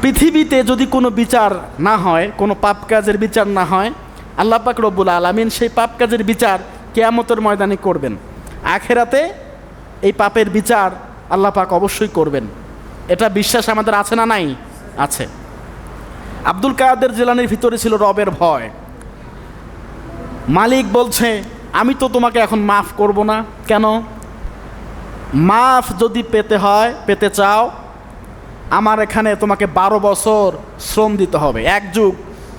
পৃথিবীতে যদি কোনো বিচার না হয়, কোনো পাপ কাজের বিচার না হয়, আল্লাহ পাক রব্বুল আলমিন সেই পাপ কাজের বিচার কেয়ামতের ময়দানে করবেন। আখেরাতে এই পাপের বিচার আল্লাহ পাক অবশ্যই করবেন। এটা বিশ্বাস আমাদের আছে না নাই? আছে। আব্দুল কাদের জেলানির ভিতরে ছিল রবের ভয়। মালিক বলছে, আমি তো তোমাকে এখন মাফ করব না। কেন? মাফ যদি পেতে হয়, পেতে চাও আমার এখানে তোমাকে বারো বছর শ্রম দিতে হবে, এক যুগ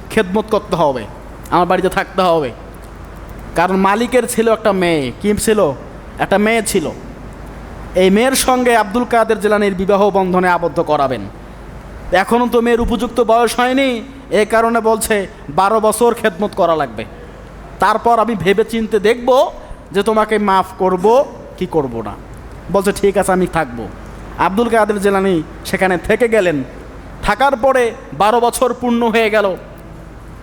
খেদমত করতে হবে, আমার বাড়িতে থাকতে হবে। কারণ মালিকের ছিল একটা মেয়ে, কি ছিল? একটা মেয়ে ছিল। এই মেয়ের সঙ্গে আব্দুল কাদের জেলানির বিবাহ বন্ধনে আবদ্ধ করাবেন। এখনও তো মেয়ের উপযুক্ত বয়স হয়নি এই কারণে বলছে বারো বছর খেদমত করা লাগবে। তারপর আমি ভেবে চিনতে দেখব যে তোমাকে মাফ করব কি করব না। বলছে, ঠিক আছে, আমি থাকব। আব্দুল কাদের জেলানি সেখানে থেকে গেলেন। থাকার পরে বারো বছর পূর্ণ হয়ে গেল।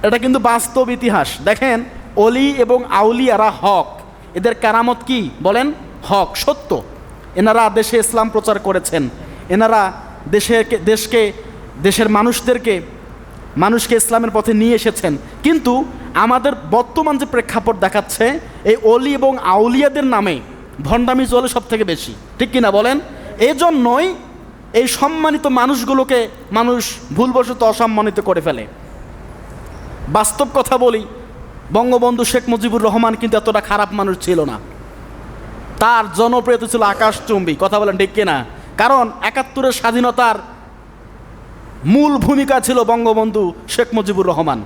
এটা কিন্তু বাস্তব ইতিহাস। দেখেন, অলি এবং আউলিয়ারা হক। এদের কারামত কি? বলেন, হক, সত্য। এনারা দেশে ইসলাম প্রচার করেছেন। এনারা দেশে দেশকে, দেশের মানুষদেরকে, মানুষকে ইসলামের পথে নিয়ে এসেছেন। কিন্তু আমাদের বর্তমান যে প্রেক্ষাপট দেখাচ্ছে, এই অলি এবং আউলিয়াদের নামে ভণ্ডামি চলে সব থেকে বেশি। ঠিক কিনা বলেন? এই জন্যই এই সম্মানিত মানুষগুলোকে মানুষ ভুলবশত অসম্মানিত করে ফেলে। বাস্তব কথা বলি, বঙ্গবন্ধু শেখ মুজিবুর রহমান কিন্তু এতটা খারাপ মানুষ ছিল না। তার জনপ্রিয়তা ছিল আকাশচুম্বী, কথা বলেন ঠিক কিনা? কারণ একাত্তরের স্বাধীনতার মূল ভূমিকা ছিল বঙ্গবন্ধু শেখ মুজিবুর রহমান।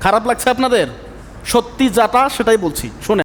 খারাপ লাগছে আপনাদের? সত্যি যাটা সেটাই বলছি, শুনে।